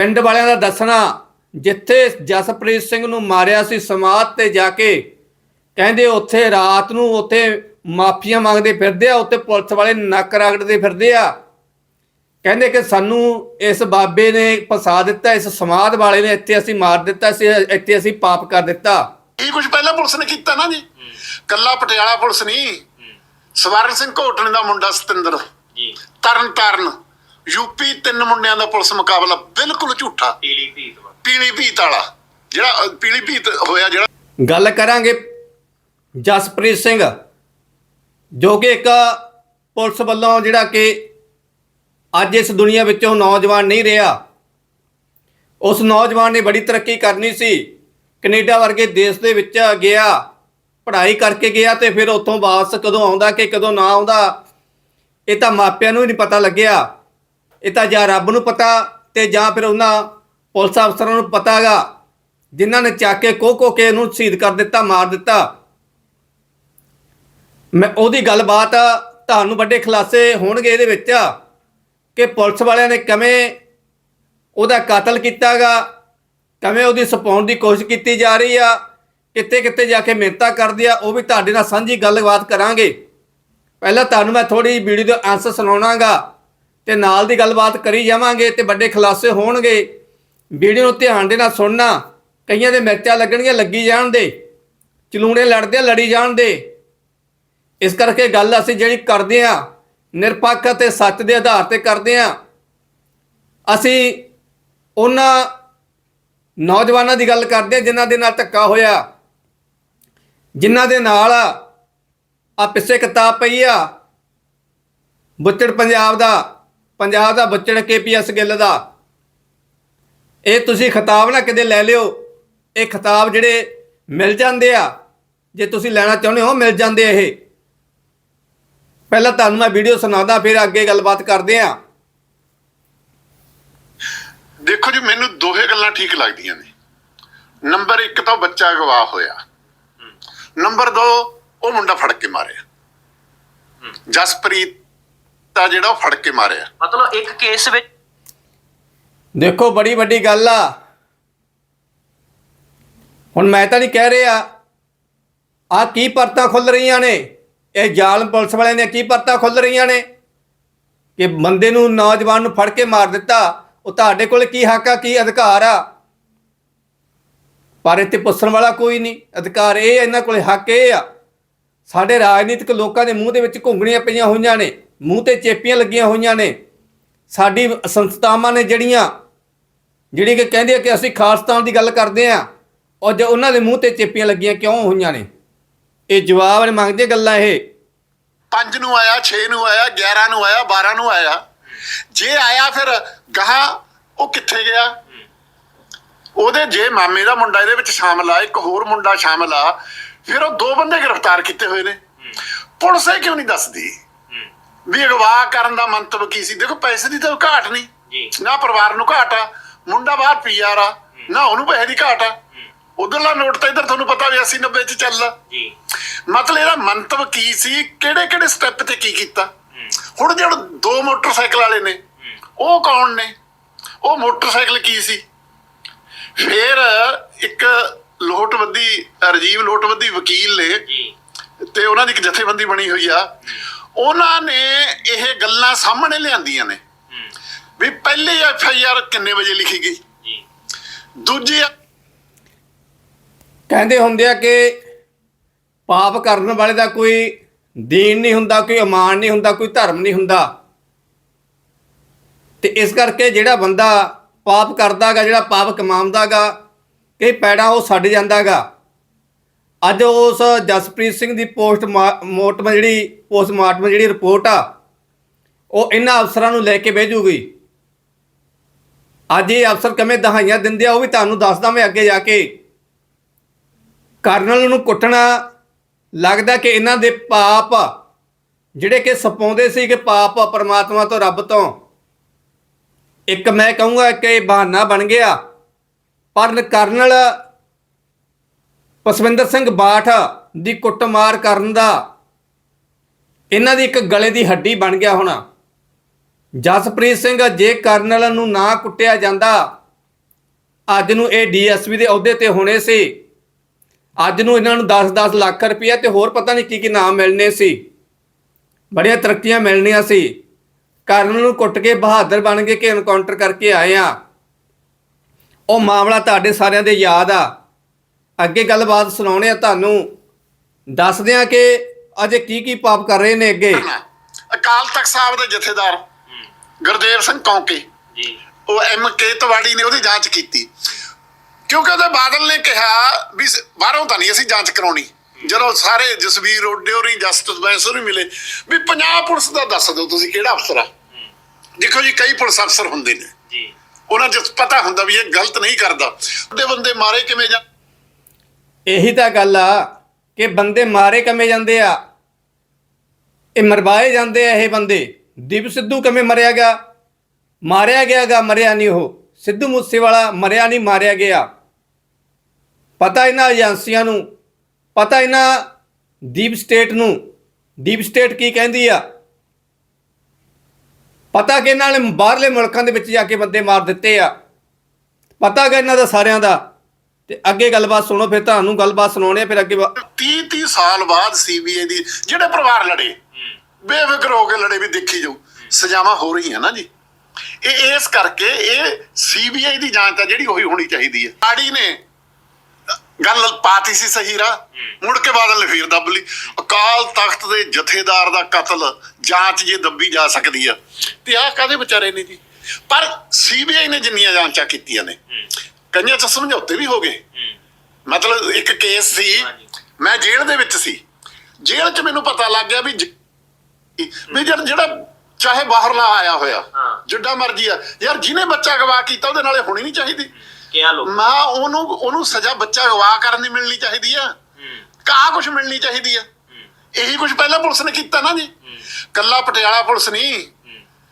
ਪਿੰਡ ਵਾਲਿਆਂ ਦਾ ਦੱਸਣਾ ਜਿੱਥੇ ਜਸਪ੍ਰੀਤ ਸਿੰਘ ਨੂੰ ਮਾਰਿਆ ਸੀ ਸਮਾਧ ਤੇ ਜਾ ਕੇ ਕਹਿੰਦੇ ਉੱਥੇ ਰਾਤ ਨੂੰ ਉੱਥੇ ਮਾਫੀਆਂ ਮੰਗਦੇ ਫਿਰਦੇ ਆ ਉੱਥੇ ਪੁਲਿਸ ਵਾਲੇ ਨੱਕ ਰਗੜਦੇ ਫਿਰਦੇ ਆ। ਕਹਿੰਦੇ ਕਿ ਸਾਨੂੰ ਇਸ ਬਾਬੇ ਨੇ ਫਸਾ ਦਿੱਤਾ ਇਸ ਸਮਾਧ ਵਾਲੇ ਨੇ ਇੱਥੇ ਅਸੀਂ ਮਾਰ ਦਿੱਤਾ ਸੀ ਇੱਥੇ ਅਸੀਂ ਪਾਪ ਕਰ ਦਿੱਤਾ। ਇਹ ਕੁਝ ਪਹਿਲਾਂ ਪੁਲਿਸ ਨੇ ਕੀਤਾ ਨਾ ਜੀ? ਕੱਲਾ ਪਟਿਆਲਾ ਪੁਲਿਸ ਨਹੀਂ। ਸਵਰਨ ਸਿੰਘ ਘੋਟਣੇ ਦਾ ਮੁੰਡਾ ਸਤਿੰਦਰ। ਜੀ। ਤਰਨ ਤਾਰਨ। ਯੂਪੀ ਤਿੰਨ ਮੁੰਡਿਆਂ ਦਾ ਪੁਲਿਸ ਮੁਕਾਬਲਾ ਬਿਲਕੁਲ ਝੂਠਾ। ਪੀਲੀ ਭੀਤ ਵਾ। ਪੀਲੀ ਭੀਤ ਵਾਲਾ। ਜਿਹੜਾ ਪੀਲੀ ਭੀਤ ਹੋਇਆ ਜਿਹੜਾ ਗੱਲ ਕਰਾਂਗੇ ਜਸਪ੍ਰੀਤ ਸਿੰਘ ਜੋ ਕਿ ਇੱਕ ਪੁਲਿਸ ਵੱਲੋਂ ਜਿਹੜਾ ਕਿ ਅੱਜ ਇਸ ਦੁਨੀਆ ਵਿੱਚੋਂ ਨੌਜਵਾਨ ਨਹੀਂ ਰਿਹਾ। ਉਸ ਨੌਜਵਾਨ ਨੇ ਬੜੀ ਤਰੱਕੀ ਕਰਨੀ ਸੀ। ਕੈਨੇਡਾ ਵਰਗੇ ਦੇਸ਼ ਦੇ ਵਿੱਚ ਗਿਆ ਪੜ੍ਹਾਈ ਕਰਕੇ ਗਿਆ ਤੇ ਫਿਰ ਉੱਥੋਂ ਵਾਪਸ ਕਦੋਂ ਆਉਂਦਾ ਕਿ ਕਦੋਂ ਨਾ ਆਉਂਦਾ ਇਹ ਤਾਂ ਮਾਪਿਆਂ ਨੂੰ ਹੀ ਨਹੀਂ ਪਤਾ ਲੱਗਿਆ। ਇਹ ਤਾਂ ਜਾਂ ਰੱਬ ਨੂੰ ਪਤਾ ਤੇ ਜਾਂ ਫਿਰ ਉਹਨਾਂ ਪੁਲਿਸ ਅਫਸਰਾਂ ਨੂੰ ਪਤਾਗਾ ਜਿਨ੍ਹਾਂ ਨੇ ਚੱਕ ਕੇ ਕੋਹ ਕੋਹ ਕੇ ਇਹਨੂੰ ਸ਼ਹੀਦ ਕਰ ਦਿੱਤਾ, ਮਾਰ ਦਿੱਤਾ। ਮੈਂ ਉਹਦੀ ਗੱਲਬਾਤ ਤੁਹਾਨੂੰ ਵੱਡੇ ਖੁਲਾਸੇ ਹੋਣਗੇ ਇਹਦੇ ਵਿੱਚ ਕਿ ਪੁਲਿਸ ਵਾਲਿਆਂ ਨੇ ਕਿਵੇਂ ਉਹਦਾ ਕਤਲ ਕੀਤਾਗਾ ਕਿਵੇਂ ਉਹਦੀ ਸਪਾਉਣ ਦੀ ਕੋਸ਼ਿਸ਼ ਕੀਤੀ ਜਾ ਰਹੀ ਆ, ਕਿੱਥੇ ਕਿੱਥੇ ਜਾ ਕੇ ਮਿਹਨਤਾਂ ਕਰਦੀ ਆ, ਉਹ ਵੀ ਤੁਹਾਡੇ ਨਾਲ ਸਾਂਝੀ ਗੱਲਬਾਤ ਕਰਾਂਗੇ। ਪਹਿਲਾਂ ਤੁਹਾਨੂੰ ਮੈਂ ਥੋੜੀ ਵੀਡੀਓ ਦਾ ਆਨਸਰ ਸੁਣਾਉਣਾਗਾ ਤੇ ਨਾਲ ਦੀ ਗੱਲਬਾਤ ਕਰੀ ਜਾਵਾਂਗੇ ਤੇ ਵੱਡੇ ਖੁਲਾਸੇ ਹੋਣਗੇ। ਵੀਡੀਓ ਨੂੰ ਧਿਆਨ ਦੇ ਨਾਲ ਸੁਣਨਾ। ਕਈਆਂ ਦੇ ਮਿਰਚਾਂ ਲੱਗਣਗੀਆਂ, ਲੱਗੀ ਜਾਣ ਦੇ। ਚਲੂਣੇ ਲੜਦੇ ਆ ਲੜੀ ਜਾਣ ਦੇ। ਇਸ ਕਰਕੇ ਗੱਲ ਅਸੀਂ ਜਿਹੜੀ ਕਰਦੇ ਆ ਨਿਰਪੱਖ ਅਤੇ ਸੱਚ ਦੇ ਆਧਾਰ ਤੇ ਕਰਦੇ ਆ ਅਸੀਂ ਉਹਨਾਂ ਨੌਜਵਾਨਾਂ ਦੀ ਗੱਲ ਕਰਦੇ ਆ ਜਿਨ੍ਹਾਂ ਦੇ ਨਾਲ ਧੱਕਾ ਹੋਇਆ। ਜਿਨ੍ਹਾਂ ਦੇ ਨਾਲ ਆ ਪਿੱਛੇ ਕਿਤਾਬ ਪਈ ਆ, ਬੁੱਚੜ ਪੰਜਾਬ ਦਾ। ਪੰਜਾਬ ਦਾ ਬੁੱਚੜ ਕੇਪੀਐਸ ਗਿੱਲ ਦਾ। ਇਹ ਤੁਸੀਂ ਖਿਤਾਬ ਨਾ ਕਿਤੇ ਲੈ ਲਿਓ। ਇਹ ਖਿਤਾਬ ਜਿਹੜੇ ਮਿਲ ਜਾਂਦੇ ਆ ਜੇ ਤੁਸੀਂ ਲੈਣਾ ਚਾਹੁੰਦੇ ਹੋ ਮਿਲ ਜਾਂਦੇ ਇਹ। ਪਹਿਲਾਂ ਤੁਹਾਨੂੰ ਮੈਂ ਵੀਡੀਓ ਸੁਣਾਉਂਦਾ ਫਿਰ ਅੱਗੇ ਗੱਲਬਾਤ ਕਰਦੇ ਆ। ਦੇਖੋ ਜੀ ਮੈਨੂੰ ਦੋਹੇ ਗੱਲਾਂ ਠੀਕ ਲੱਗਦੀਆਂ ਨੇ। ਨੰਬਰ 1 ਤਾਂ ਬੱਚਾ ਗਵਾਹ ਹੋਇਆ। ਨੰਬਰ 2 ਉਹ ਮੁੰਡਾ ਫੜ ਕੇ ਮਾਰਿਆ। ਜਸਪ੍ਰੀਤ ਦਾ ਜਿਹੜਾ ਉਹ ਫੜ ਕੇ ਮਾਰਿਆ। ਮਤਲਬ ਇੱਕ ਕੇਸ ਵਿੱਚ ਦੇਖੋ ਬੜੀ ਵੱਡੀ ਗੱਲ ਆ। ਹੁਣ ਮੈਂ ਤਾਂ ਨਹੀਂ ਕਹਿ ਰਿਹਾ ਆ ਕੀ ਪਰਤਾਂ ਖੁੱਲ ਰਹੀਆਂ ਨੇ? ਇਹ ਜ਼ਾਲਮ ਪੁਲਿਸ ਵਾਲਿਆਂ ਨੇ ਕੀ ਪਰਤਾਂ ਖੁੱਲ ਰਹੀਆਂ ਨੇ? ਕਿ ਬੰਦੇ ਨੂੰ ਨੌਜਵਾਨ ਨੂੰ ਫੜ ਕੇ ਮਾਰ ਦਿੱਤਾ ਉਹ ਤੁਹਾਡੇ ਕੋਲ ਕੀ ਹੱਕ ਆ ਕੀ ਅਧਿਕਾਰ ਆ? ਪਰ ਇੱਥੇ ਪੁੱਛਣ ਵਾਲਾ ਕੋਈ ਨਹੀਂ। ਅਧਿਕਾਰ ਇਹ ਆ, ਇਹਨਾਂ ਕੋਲੇ ਹੱਕ ਇਹ ਆ। ਸਾਡੇ ਰਾਜਨੀਤਿਕ ਲੋਕਾਂ ਦੇ ਮੂੰਹ ਦੇ ਵਿੱਚ ਘੁੰਗਣੀਆਂ ਪਈਆਂ ਹੋਈਆਂ ਨੇ। ਮੂੰਹ ਤੇ ਚੇਪੀਆਂ ਲੱਗੀਆਂ ਹੋਈਆਂ ਨੇ। ਸਾਡੀ ਸੰਸਥਾਵਾਂ ਨੇ ਜਿਹੜੀਆਂ ਜਿਹੜੀ ਕਿ ਕਹਿੰਦੇ ਆ ਕਿ ਅਸੀਂ ਖਾਲਸਤਾਨ ਦੀ ਗੱਲ ਕਰਦੇ ਆ ਔਰ ਜੇ ਉਹਨਾਂ ਦੇ ਮੂੰਹ ਤੇ ਚੇਪੀਆਂ ਲੱਗੀਆਂ ਕਿਉਂ ਹੋਈਆਂ ਨੇ? ਇਹ ਜਵਾਬ ਨੇ ਮੰਗਦੇ ਗੱਲਾਂ ਇਹ। 5 ਨੂੰ ਆਇਆ 6 ਨੂੰ ਆਇਆ 11 ਨੂੰ ਆਇਆ 12 ਨੂੰ ਆਇਆ। ਜੇ ਆਇਆ ਫਿਰ ਗਾਹ ਉਹ ਕਿੱਥੇ ਗਿਆ? ਉਹਦੇ ਜੇ ਮਾਮੇ ਦਾ ਮੁੰਡਾ, ਇਹਦੇ ਵਿੱਚ ਸ਼ਾਮਲ ਆ, ਇੱਕ ਹੋਰ ਮੁੰਡਾ ਸ਼ਾਮਲ ਆ, ਫਿਰ ਉਹ ਦੋ ਬੰਦੇ ਗ੍ਰਿਫਤਾਰ ਕੀਤੇ ਹੋਏ ਨੇ। ਪੁਲਿਸ ਇਹ ਕਿਉਂ ਨਹੀਂ ਦੱਸਦੀ? ਵੀ ਅਗਵਾ ਕਰਨ ਦਾ ਮੰਤਵ ਕੀ ਸੀ? ਦੇਖੋ ਪੈਸੇ ਦੀ ਤਾਂ ਘਾਟ ਨਹੀਂ। ਜੀ। ਨਾ ਪਰਿਵਾਰ ਨੂੰ ਘਾਟ ਆ ਮੁੰਡਾ ਬਾਹਰ ਪੀਆਰ ਆ ਨਾ ਉਹਨੂੰ ਪੈਸੇ ਦੀ ਘਾਟ ਆ। ਉਧਰਲਾ ਨੋਟ ਤਾਂ ਇਧਰ ਤੁਹਾਨੂੰ ਪਤਾ ਵੀ 80 90 ਚ ਚੱਲਦਾ ਜੀ। ਮਤਲਬ ਇਹਦਾ ਮੰਤਵ ਕੀ ਸੀ? ਕਿਹੜੇ ਕਿਹੜੇ ਸਟੈਪ ਤੇ ਕੀ ਕੀਤਾ? ਹੁਣ ਜਿਹੜੇ ਦੋ ਮੋਟਰਸਾਈਕਲ ਵਾਲੇ ਨੇ ਉਹ ਕੌਣ ਨੇ? ਉਹ ਮੋਟਰਸਾਈਕਲ ਕੀ ਸੀ? ਫਿਰ ਇੱਕ ਲੋਟਵੱਦੀ ਰਜੀਵ ਲੋਟਵੱਦੀ ਵਕੀਲ ਨੇ ਜੀ। ਤੇ ਉਹਨਾਂ ਦੀ ਇੱਕ ਜਥੇਬੰਦੀ ਬਣੀ ਹੋਈ ਆ। ਉਹਨਾਂ ਨੇ ਇਹ ਗੱਲਾਂ ਸਾਹਮਣੇ ਲਿਆਂਦੀਆਂ ਨੇ। ਵੀ ਪਹਿਲੀ ਐਫ ਆਈ ਆਰ ਕਿੰਨੇ ਵਜੇ ਲਿਖੀ ਗਈ? ਜੀ। ਦੂਜੀ ਕਹਿੰਦੇ ਹੁੰਦੇ ਆ ਕਿ ਪਾਪ ਕਰਨ ਵਾਲੇ ਦਾ ਕੋਈ ਦੀਨ ਨਹੀਂ ਹੁੰਦਾ ਕੋਈ ਇਮਾਨ ਨਹੀਂ ਹੁੰਦਾ ਕੋਈ ਧਰਮ ਨਹੀਂ ਹੁੰਦਾ। ਤੇ ਇਸ ਕਰਕੇ ਜਿਹੜਾ ਬੰਦਾ ਪਾਪ ਕਰਦਾਗਾ ਜਿਹੜਾ ਪਾਪ ਕਮਾਉਂਦਾਗਾ ਕਈ ਪੈੜਾ ਉਹ ਛੱਡ ਜਾਂਦਾਗਾ। ਅੱਜ ਉਸ ਜਸਪ੍ਰੀਤ ਸਿੰਘ ਦੀ ਪੋਸਟ ਮੋਟਮ ਜਿਹੜੀ ਪੋਸਟਮਾਰਟਮ ਜਿਹੜੀ ਰਿਪੋਰਟ ਆ, ਉਹ ਇਹਨਾਂ ਅਫਸਰਾਂ ਨੂੰ ਲੈ ਕੇ ਭੇਜੂਗੀ ਅੱਜ ਇਹ ਅਫਸਰ ਕਿਵੇਂ ਦਹਾਈਆਂ ਦਿੰਦੇ ਆ, ਉਹ ਵੀ ਤੁਹਾਨੂੰ ਦੱਸਦਾ ਮੈਂ ਅੱਗੇ ਜਾ ਕੇ। ਕਰਨਲ ਨੂੰ ਕੁੱਟਣਾ, ਲੱਗਦਾ ਕਿ ਇਹਨਾਂ ਦੇ ਪਾਪ, ਜਿਹੜੇ ਕਿ ਸਪਾਉਂਦੇ ਸੀ ਕਿ ਪਾਪ ਪਰਮਾਤਮਾ ਤੋਂ ਰੱਬ ਤੋਂ। ਇੱਕ ਮੈਂ ਕਹੂੰਗਾ ਕਿ ਬਹਾਨਾ ਬਣ ਗਿਆ, ਪਰ ਕਰਨਲ ਪਸਵਿੰਦਰ ਸਿੰਘ ਬਾਠ ਦੀ ਕੁੱਟਮਾਰ ਕਰਨ ਦਾ ਇਹਨਾਂ ਦੀ ਇੱਕ ਗਲੇ ਦੀ ਹੱਡੀ ਬਣ ਗਿਆ ਹੋਣਾ। ਜਸਪ੍ਰੀਤ ਸਿੰਘ ਜੇ ਕਰਨਲ ਨੂੰ ਨਾ ਕੁੱਟਿਆ ਜਾਂਦਾ, ਅੱਜ ਨੂੰ ਇਹ ਡੀਐਸਪੀ ਦੇ ਅਹੁਦੇ ਤੇ ਹੋਣੇ ਸੀ। ਅੱਜ ਨੂੰ ਇਹਨਾਂ ਨੂੰ 10-10 ਲੱਖ ਰੁਪਇਆ ਤੇ ਹੋਰ ਪਤਾ ਨਹੀਂ ਕੀ ਕੀ ਨਾਮ ਮਿਲਨੇ ਸੀ। ਬੜੀਆਂ ਤਰੱਕੀਆਂ ਮਿਲਣੀਆਂ ਸੀ। ਕਰਨਲ ਨੂੰ ਕੁੱਟ ਕੇ ਬਹਾਦਰ ਬਣ ਗਏ ਕਿ ਐਨਕਾਊਂਟਰ ਕਰਕੇ ਆਏ ਆ। ਉਹ ਮਾਮਲਾ ਤੁਹਾਡੇ ਸਾਰਿਆਂ ਦੇ ਯਾਦ ਆ। ਅੱਗੇ ਗੱਲਬਾਤ ਸੁਣਾਉਣੇ ਆ ਤੁਹਾਨੂੰ। ਦੱਸਦੇ ਆ ਕਿ ਅਜੇ ਕੀ ਕੀ ਪਾਪ ਕਰ ਰਹੇ ਨੇ ਅੱਗੇ। ਅਕਾਲ ਤਖਤ ਸਾਹਿਬ ਦੇ ਜਥੇਦਾਰ ਗੁਰਦੇਵ ਸਿੰਘ ਕੌਂਕੇ। ਜੀ। ਉਹ ਐਮ ਕੇ ਤਵਾੜੀ ਨੇ ਉਹਦੀ ਜਾਂਚ ਕੀਤੀ। ਕਿਉਂਕਿ ਉਹਦੇ ਬਾਦਲ ਨੇ ਕਿਹਾ ਵੀ ਬਾਹਰੋਂ ਤਾਂ ਨਹੀਂ ਅਸੀਂ ਜਾਂਚ ਕਰਾਉਣੀ। ਜਦੋਂ ਸਾਰੇ ਜਸਵੀਰ ਓਡਿਓਰੀ ਜਸਟਿਸ ਬੈਂਸਰ ਮਿਲੇ ਵੀ ਪੰਜਾਬ ਪੁਲਿਸ ਦਾ ਦੱਸ ਦਿਓ ਤੁਸੀਂ ਕਿਹੜਾ ਅਫਸਰ ਆ। ਦੇਖੋ ਜੀ ਕਈ ਪੁਲਿਸ ਅਫਸਰ ਹੁੰਦੇ ਨੇ। ਜੀ। ਉਹਨਾਂ ਨੂੰ ਪਤਾ ਹੁੰਦਾ ਵੀ ਇਹ ਗਲਤ ਨਹੀਂ ਕਰਦਾ। ਉਹਦੇ ਬੰਦੇ ਮਾਰੇ ਕਿਵੇਂ ਜਾਂ ਇਹੀ ਤਾਂ ਗੱਲ ਆ ਕਿ ਬੰਦੇ ਮਾਰੇ ਕਮੇ ਜਾਂਦੇ ਆ। ਇਹ ਮਰਵਾਏ ਜਾਂਦੇ ਆ ਇਹ ਬੰਦੇ। ਦੀਪ ਸਿੱਧੂ ਕਿਵੇਂ ਮਰਿਆ ਗਿਆ। ਮਾਰਿਆ ਗਿਆਗਾ ਮਰਿਆ ਨਹੀਂ ਉਹ। ਸਿੱਧੂ ਮੂਸੇਵਾਲਾ ਮਰਿਆ ਨਹੀਂ, ਮਾਰਿਆ ਗਿਆ। ਪਤਾ ਇਹਨਾਂ ਏਜੰਸੀਆਂ ਨੂੰ, ਪਤਾ ਇਹਨਾਂ ਦੀਪ ਸਟੇਟ ਨੂੰ। ਦੀਪ ਸਟੇਟ ਕੀ ਕਹਿੰਦੀ ਆ? ਪਤਾ ਕਿ ਇਹਨਾਂ ਨੇ ਬਾਹਰਲੇ ਮੁਲਕਾਂ ਦੇ ਵਿੱਚ ਜਾ ਕੇ ਬੰਦੇ ਮਾਰ ਦਿੱਤੇ ਆ। ਪਤਾ ਗਾ ਇਹਨਾਂ ਦਾ ਸਾਰਿਆਂ ਦਾ। ਤੇ ਅੱਗੇ ਗੱਲਬਾਤ ਸੁਣੋ, ਫਿਰ ਤੁਹਾਨੂੰ ਗੱਲਬਾਤ ਸੁਣਾਉਣੇ ਆ, ਫਿਰ ਅੱਗੇ 30 30 ਸਾਲ ਬਾਅਦ ਸੀਬੀਆਈ ਦੀ ਜਿਹੜੇ ਪਰਿਵਾਰ ਲੜੇ, ਬੇਫਿਕਰ ਹੋ ਕੇ ਲੜੇ ਵੀ ਦੇਖੀ ਜਾਓ, ਸਜ਼ਾਵਾਂ ਹੋ ਰਹੀਆਂ ਨਾ ਜੀ। ਇਹ ਇਸ ਕਰਕੇ ਇਹ ਸੀਬੀਆਈ ਦੀ ਜਾਂਚ ਆ ਜਿਹੜੀ ਉਹੀ ਹੋਣੀ ਚਾਹੀਦੀ ਹੈ ਆੜੀ ਨੇ ਗੱਲ ਪਾਤੀ ਸੀ ਸਹੀ ਰਾ ਮੁੜ ਕੇ ਬਾਦਲ ਨੇ ਫੇਰ ਦੱਬ ਲਈ। ਅਕਾਲ ਤਖਤ ਦੇ ਜਥੇਦਾਰ ਦਾ ਕਤਲ, ਜਾਂਚ ਜੇ ਦੱਬੀ ਜਾ ਸਕਦੀ ਆ। ਤੇ ਆਹ ਕਾਦੇ ਵਿਚਾਰੇ ਨੇ ਜੀ? ਪਰ ਸੀਬੀਆਈ ਨੇ ਜਿੰਨੀਆਂ ਜਾਂਚਾਂ ਕੀਤੀਆਂ ਨੇ ਕਈਆਂ ਚ ਸਮਝੌਤੇ ਵੀ ਹੋ ਗਏ। ਮਤਲਬ ਇੱਕ ਕੇਸ ਸੀ। ਮੈਂ ਜੇਲ੍ਹ ਦੇ ਵਿੱਚ ਸੀ। ਜੇਲ੍ਹ 'ਚ ਮੈਨੂੰ ਪਤਾ ਲੱਗ ਗਿਆ ਵੀ ਵੀ ਜਿਹੜਾ ਜਿਹੜਾ ਚਾਹੇ ਬਾਹਰਲਾ ਆਇਆ ਹੋਇਆ। ਜਿੱਡਾ ਮਰਜ਼ੀ ਆ। ਯਾਰ ਜਿਹਨੇ ਬੱਚਾ ਗਵਾ ਕੀਤਾ ਉਹਦੇ ਨਾਲੇ ਹੋਣੀ ਨਹੀਂ ਚਾਹੀਦੀ। ਕਿਹਾ ਲੋਕ ਮਾਂ ਉਹਨੂੰ ਉਹਨੂੰ ਸਜ਼ਾ ਬੱਚਾ ਗਵਾ ਕਰਨ ਦੀ ਮਿਲਣੀ ਚਾਹੀਦੀ ਆ। ਕਾ ਕੁਝ ਮਿਲਣੀ ਚਾਹੀਦੀ ਆ। ਇਹੀ ਕੁਝ ਪਹਿਲਾਂ ਪੁਲਿਸ ਨੇ ਕੀਤਾ ਨਾ ਜੀ। ਕੱਲਾ ਪਟਿਆਲਾ ਪੁਲਿਸ ਨਹੀਂ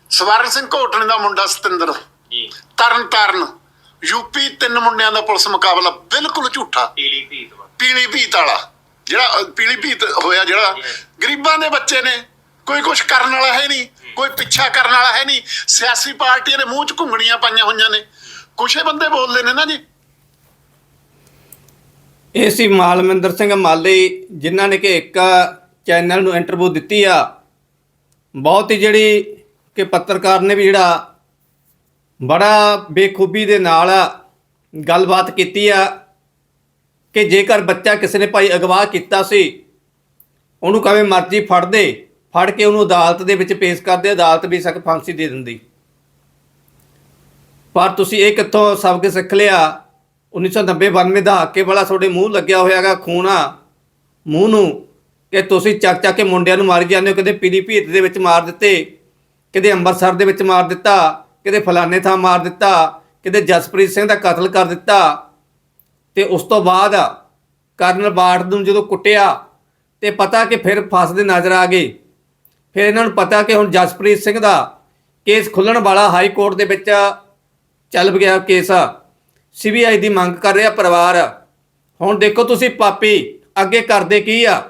ਸਵਰਨ ਸਿੰਘ ਘੋਟਣੇ ਦਾ ਮੁੰਡਾ ਸਤਿੰਦਰ। ਜੀ। ਤਰਨ ਤਾਰਨ। ਯੂਪੀ ਤਿੰਨ ਮੁੰਡਿਆਂ ਦਾ ਪੁਲਿਸ ਮੁਕਾਬਲਾ ਬਿਲਕੁਲ ਝੂਠਾ। ਪੀਲੀ ਭੀਤ ਪੀਲੀ ਭੀਤ ਵਾਲਾ। ਜਿਹੜਾ ਪੀਲੀ ਭੀਤ ਹੋਇਆ ਜਿਹੜਾ ਗਰੀਬਾਂ ਦੇ ਬੱਚੇ ਨੇ। ਕੋਈ ਕੁਝ ਕਰਨ ਵਾਲਾ ਹੈ ਨਹੀਂ ਕੋਈ ਪਿੱਛਾ ਕਰਨ ਵਾਲਾ ਹੈ ਨਹੀਂ। ਸਿਆਸੀ ਪਾਰਟੀਆਂ ਦੇ ਮੂੰਹ 'ਚ ਘੁੰਗਣੀਆਂ ਪਾਈਆਂ ਹੋਈਆਂ ਨੇ। ਕੁਛੇ ਬੰਦੇ ਬੋਲਦੇ ਨੇ ਨਾ ਜੀ। ਇਹ ਸੀ ਮਾਲਮਿੰਦਰ ਸਿੰਘ ਮਾਲੀ ਜਿਨ੍ਹਾਂ ਨੇ ਕਿ ਇੱਕ ਚੈਨਲ ਨੂੰ ਇੰਟਰਵਿਊ ਦਿੱਤੀ ਆ। ਬਹੁਤ ਹੀ ਜਿਹੜੀ ਕਿ ਪੱਤਰਕਾਰ ਨੇ ਵੀ ਜਿਹੜਾ ਬੜਾ ਬੇਖੂਬੀ ਦੇ ਨਾਲ ਗੱਲਬਾਤ ਕੀਤੀ ਆ ਕਿ ਜੇਕਰ ਬੱਚਾ ਕਿਸੇ ਨੇ ਭਾਈ ਅਗਵਾ ਕੀਤਾ ਸੀ, ਉਹਨੂੰ ਕਵੇਂ ਮਰਜ਼ੀ ਫੜਦੇ ਫੜ ਕੇ ਉਹਨੂੰ ਅਦਾਲਤ ਦੇ ਵਿੱਚ ਪੇਸ਼ ਕਰਦੇ ਅਦਾਲਤ ਵੀ ਸਕ ਫਾਂਸੀ ਦੇ ਦਿੰਦੀ। ਪਰ ਤੁਸੀਂ ਇਹ ਕਿੱਥੋਂ ਸਬਕ ਸਿੱਖ ਲਿਆ? 1990 92 ਦਾ ਹਾਕੇ ਵਾਲਾ ਤੁਹਾਡੇ ਮੂੰਹ ਲੱਗਿਆ ਹੋਇਆਗਾ ਆ। ਮੂੰਹ ਨੂੰ ਕਿ ਤੁਸੀਂ ਚੱਕ ਚੱਕ ਕੇ ਮੁੰਡਿਆਂ ਨੂੰ ਮਾਰੀ ਜਾਂਦੇ ਹੋ ਕਿਤੇ ਪੀਲੀ ਭੀਤ ਦੇ ਵਿੱਚ ਮਾਰ ਦਿੱਤੇ, ਕਦੇ ਅੰਮ੍ਰਿਤਸਰ ਦੇ ਵਿੱਚ ਮਾਰ ਦਿੱਤਾ। ਕਿਤੇ ਫਲਾਣੇ ਥਾਂ ਮਾਰ ਦਿੱਤਾ, ਕਿਤੇ ਜਸਪ੍ਰੀਤ ਸਿੰਘ ਦਾ ਕਤਲ ਕਰ ਦਿੱਤਾ, ਤੇ ਉਸ ਤੋਂ ਬਾਅਦ ਕਰਨਲ ਬਾਠ ਨੂੰ ਜਦੋਂ ਕੁੱਟਿਆ ਤੇ ਪਤਾ ਕਿ ਫਿਰ ਫਸਦੇ ਨਜ਼ਰ ਆ ਗਏ। ਫਿਰ ਇਹਨਾਂ ਨੂੰ ਪਤਾ ਕਿ ਹੁਣ ਜਸਪ੍ਰੀਤ ਸਿੰਘ ਦਾ ਕੇਸ ਖੁੱਲਣ ਵਾਲਾ ਹਾਈ ਕੋਰਟ ਦੇ ਵਿੱਚ ਚੱਲ ਗਿਆ ਕੇਸ। ਸੀਬੀਆਈ ਦੀ ਮੰਗ ਕਰ ਰਿਹਾ ਪਰਿਵਾਰ, ਹੁਣ ਦੇਖੋ ਤੁਸੀਂ ਪਾਪੀ ਅੱਗੇ ਕਰਦੇ ਕੀ ਆ?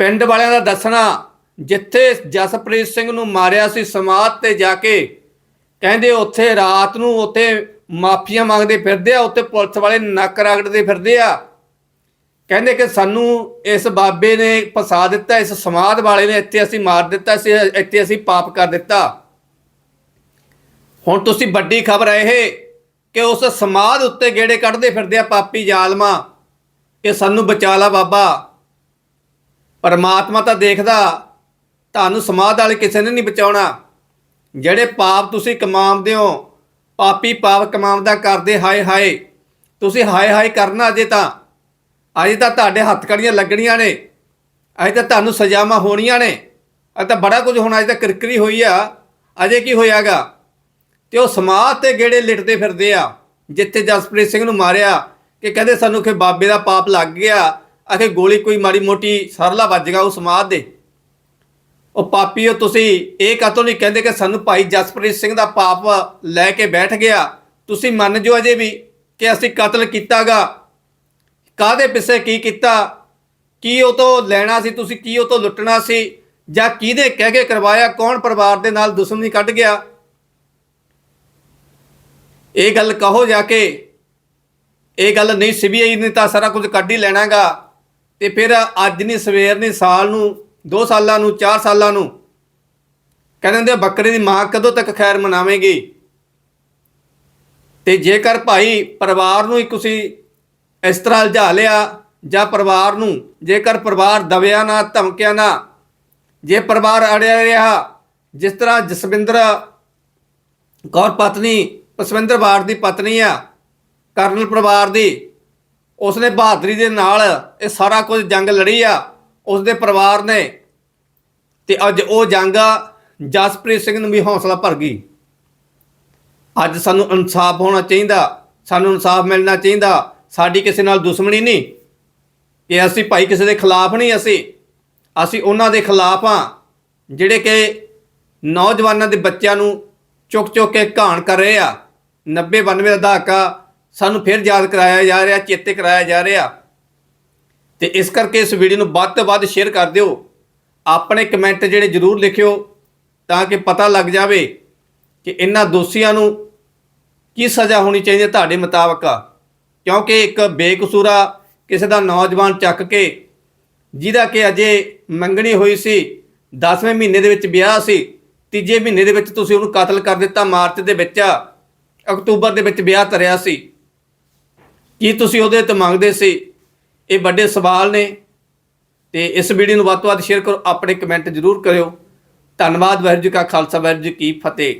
ਪਿੰਡ ਵਾਲਿਆਂ ਦਾ ਦੱਸਣਾ ਜਿੱਥੇ ਜਸਪ੍ਰੀਤ ਸਿੰਘ ਨੂੰ ਮਾਰਿਆ ਸੀ ਸਮਾਧ ਤੇ ਜਾ ਕੇ, ਕਹਿੰਦੇ ਉੱਥੇ ਰਾਤ ਨੂੰ ਉੱਥੇ ਮਾਫੀਆਂ ਮੰਗਦੇ ਫਿਰਦੇ ਆ, ਉੱਥੇ ਪੁਲਿਸ ਵਾਲੇ ਨੱਕ ਰਗੜਦੇ ਫਿਰਦੇ ਆ। ਕਹਿੰਦੇ ਕਿ ਸਾਨੂੰ ਇਸ ਬਾਬੇ ਨੇ ਫਸਾ ਦਿੱਤਾ, ਇਸ ਸਮਾਧ ਵਾਲੇ ਨੇ ਇੱਥੇ ਅਸੀਂ ਮਾਰ ਦਿੱਤਾ ਸੀ, ਇੱਥੇ ਅਸੀਂ ਪਾਪ ਕਰ ਦਿੱਤਾ। ਹੁਣ ਤੁਸੀਂ ਵੱਡੀ ਖਬਰ ਇਹ ਕਿ ਉਸ ਸਮਾਧ ਉੱਤੇ ਗੇੜੇ ਕੱਢਦੇ ਫਿਰਦੇ ਆ ਪਾਪੀ ਜ਼ਾਲਮਾ ਕਿ ਸਾਨੂੰ ਬਚਾ ਲਾ ਬਾਬਾ। ਪਰਮਾਤਮਾ ਤਾਂ ਦੇਖਦਾ ਤੁਹਾਨੂੰ ਸਮਾਧ ਵਾਲੇ ਕਿਸੇ ਨੇ ਨਹੀਂ ਬਚਾਉਣਾ। ਜਿਹੜੇ ਪਾਪ ਤੁਸੀਂ ਕਮਾਉਂਦੇ ਹੋ, ਪਾਪੀ ਪਾਪ ਕਮਾਉਂਦਾ ਕਰਦੇ ਹਾਏ ਹਾਏ। ਤੁਸੀਂ ਹਾਏ ਹਾਏ ਕਰਨਾ ਅਜੇ ਤਾਂ। ਅਜੇ ਤਾਂ ਤੁਹਾਡੇ ਹੱਥਕੜੀਆਂ ਲੱਗਣੀਆਂ ਨੇ। ਅਜੇ ਤਾਂ ਤੁਹਾਨੂੰ ਸਜ਼ਾਵਾਂ ਹੋਣੀਆਂ ਨੇ। ਅਜੇ ਤਾਂ ਬੜਾ ਕੁਝ ਹੋਣਾ, ਅਜੇ ਤਾਂ ਕਿਰਕਰੀ ਹੋਈ ਆ। ਅਜੇ ਕੀ ਹੋਇਆਗਾ? ਤੇ ਉਹ ਸਮਾਧ ਤੇ ਗੇੜੇ ਲਿਟਦੇ ਫਿਰਦੇ ਆ, ਜਿੱਥੇ ਜਸਪ੍ਰੀਤ ਸਿੰਘ ਨੂੰ ਮਾਰਿਆ ਕਿ ਕਹਿੰਦੇ ਸਾਨੂੰ ਕਿ ਬਾਬੇ ਦਾ ਪਾਪ ਲੱਗ ਗਿਆ, ਅਖੇ ਗੋਲੀ ਕੋਈ ਮਾੜੀ ਮੋਟੀ ਸਰਲਾ ਵੱਜ ਗਿਆ ਉਹ ਸਮਾਧ ਦੇ ਉਹ ਪਾਪੀਓ ਤੁਸੀਂ ਇਹ ਕਾਤੋਂ ਨਹੀਂ ਕਹਿੰਦੇ ਕਿ ਸਾਨੂੰ ਭਾਈ ਜਸਪ੍ਰੀਤ ਸਿੰਘ ਦਾ ਪਾਪ ਲੈ ਕੇ ਬੈਠ ਗਿਆ? ਤੁਸੀਂ ਮੰਨ ਜੋ ਅਜੇ ਵੀ ਕਿ ਅਸੀਂ ਕਤਲ ਕੀਤਾਗਾ। ਕਾਦੇ ਪਿੱਛੇ ਕੀ ਕੀਤਾ? ਕੀ ਉਹ ਤੋਂ ਲੈਣਾ ਸੀ? ਤੁਸੀਂ ਕੀ ਉਹ ਤੋਂ ਲੁੱਟਣਾ ਸੀ? ਜਾਂ ਕਿਹਦੇ ਕਹਿ ਕੇ ਕਰਵਾਇਆ? ਕੌਣ ਪਰਿਵਾਰ ਦੇ ਨਾਲ ਦੁਸ਼ਮਣੀ ਕੱਢ ਗਿਆ? ਇਹ ਗੱਲ ਕਹੋ ਜਾ ਕੇ। ਇਹ ਗੱਲ ਨਹੀਂ ਸੀਬੀਆਈ ਨੇ ਤਾਂ ਸਾਰਾ ਕੁਝ ਕੱਢ ਹੀ ਲੈਣਾਗਾ। ਤੇ ਫਿਰ ਅੱਜ ਨਹੀਂ, ਸਵੇਰ ਨਹੀਂ, ਸਾਲ ਨੂੰ 2 ਸਾਲਾਂ ਨੂੰ 4 ਸਾਲਾਂ ਨੂੰ। ਕਹਿੰਦੇ ਹੁੰਦੇ ਆ, ਬੱਕਰੇ ਦੀ ਮਾਂ ਕਦੋਂ ਤੱਕ ਖੈਰ ਮਨਾਵੇਂਗੀ? ਤੇ ਜੇਕਰ ਭਾਈ ਪਰਿਵਾਰ ਨੂੰ ਹੀ ਤੁਸੀਂ ਇਸ ਤਰ੍ਹਾਂ ਉਲਝਾ ਲਿਆ ਜਾਂ ਪਰਿਵਾਰ ਨੂੰ ਜੇਕਰ ਪਰਿਵਾਰ ਦਵਿਆ ਨਾ ਧਮਕਿਆ ਨਾ ਜੇ ਪਰਿਵਾਰ ਅੜਿਆ ਰਿਹਾ ਜਿਸ ਤਰ੍ਹਾਂ ਜਸਵਿੰਦਰ ਕੌਰ ਪਤਨੀ ਪਸਵਿੰਦਰ ਬਾੜ ਦੀ ਪਤਨੀ ਆ ਕਰਨਲ ਪਰਿਵਾਰ ਦੀ ਉਸਨੇ ਬਹਾਦਰੀ ਦੇ ਨਾਲ ਇਹ ਸਾਰਾ ਕੁਝ ਜੰਗ ਲੜੀ ਆ। ਉਸ ਦੇ ਪਰਿਵਾਰ ਨੇ ਤੇ ਅੱਜ ਉਹ ਜੰਗ ਜਸਪ੍ਰੀਤ ਸਿੰਘ ਨੂੰ ਵੀ ਹੌਸਲਾ ਭਰ ਗਈ। ਅੱਜ ਸਾਨੂੰ ਇਨਸਾਫ ਹੋਣਾ ਚਾਹੀਦਾ, ਸਾਨੂੰ ਇਨਸਾਫ ਮਿਲਣਾ ਚਾਹੀਦਾ, ਸਾਡੀ ਕਿਸੇ ਨਾਲ ਦੁਸ਼ਮਣੀ ਨਹੀਂ। ਕਿ ਅਸੀਂ ਭਾਈ ਕਿਸੇ ਦੇ ਖਿਲਾਫ ਨਹੀਂ, ਅਸੀਂ ਅਸੀਂ ਉਹਨਾਂ ਦੇ ਖਿਲਾਫ ਆ ਜਿਹੜੇ ਕਿ ਨੌਜਵਾਨਾਂ ਦੇ ਬੱਚਿਆਂ ਨੂੰ ਚੁੱਕ ਚੁੱਕ ਕੇ ਘਾਣ ਕਰ ਰਹੇ ਆ। 90 92 ਦਾ ਦਹਾਕਾ ਸਾਨੂੰ ਫਿਰ ਯਾਦ ਕਰਾਇਆ ਜਾ ਰਿਹਾ, ਚੇਤੇ ਕਰਾਇਆ ਜਾ ਰਿਹਾ। ਤੇ ਇਸ ਕਰਕੇ ਇਸ ਵੀਡੀਓ ਨੂੰ ਵੱਧ ਤੋਂ ਵੱਧ ਸ਼ੇਅਰ ਕਰ ਦਿਓ। ਆਪਣੇ ਕਮੈਂਟ ਜਿਹੜੇ ਜ਼ਰੂਰ ਲਿਖਿਓ ਤਾਂ ਕਿ ਪਤਾ ਲੱਗ ਜਾਵੇ ਕਿ ਇਹਨਾਂ ਦੋਸ਼ੀਆਂ ਨੂੰ ਕੀ ਸਜ਼ਾ ਹੋਣੀ ਚਾਹੀਦੀ ਹੈ ਤੁਹਾਡੇ ਮੁਤਾਬਕ। ਕਿਉਂਕਿ ਇੱਕ ਬੇਕਸੂਰਾ ਕਿਸੇ ਦਾ ਨੌਜਵਾਨ ਚੱਕ ਕੇ, ਜਿਹਦਾ ਕਿ ਅਜੇ ਮੰਗਣੀ ਹੋਈ ਸੀ 10ਵੇਂ ਮਹੀਨੇ ਦੇ ਵਿੱਚ ਵਿਆਹ ਸੀ, ਤੀਜੇ ਮਹੀਨੇ ਦੇ ਵਿੱਚ ਤੁਸੀਂ ਉਹਨੂੰ ਕਤਲ ਕਰ ਦਿੱਤਾ, ਮਾਰਚ ਦੇ ਵਿੱਚ, ਅਕਤੂਬਰ ਦੇ ਵਿੱਚ ਵਿਆਹ ਧਰਿਆ ਸੀ। ਕੀ ਤੁਸੀਂ ਉਹਦੇ ਤੇ ਮੰਗਦੇ ਸੀ? ਇਹ ਵੱਡੇ ਸਵਾਲ ਨੇ ਤੇ ਇਸ ਵੀਡੀਓ ਨੂੰ ਵੱਧ ਤੋਂ ਵੱਧ ਸ਼ੇਅਰ ਕਰੋ, ਆਪਣੇ ਕਮੈਂਟ ਜ਼ਰੂਰ ਕਰਿਓ। ਧੰਨਵਾਦ, ਵਾਹਿਗੁਰੂ ਜੀ ਕਾ ਖਾਲਸਾ, ਵਾਹਿਗੁਰੂ ਜੀ ਕੀ ਫਤਿਹ।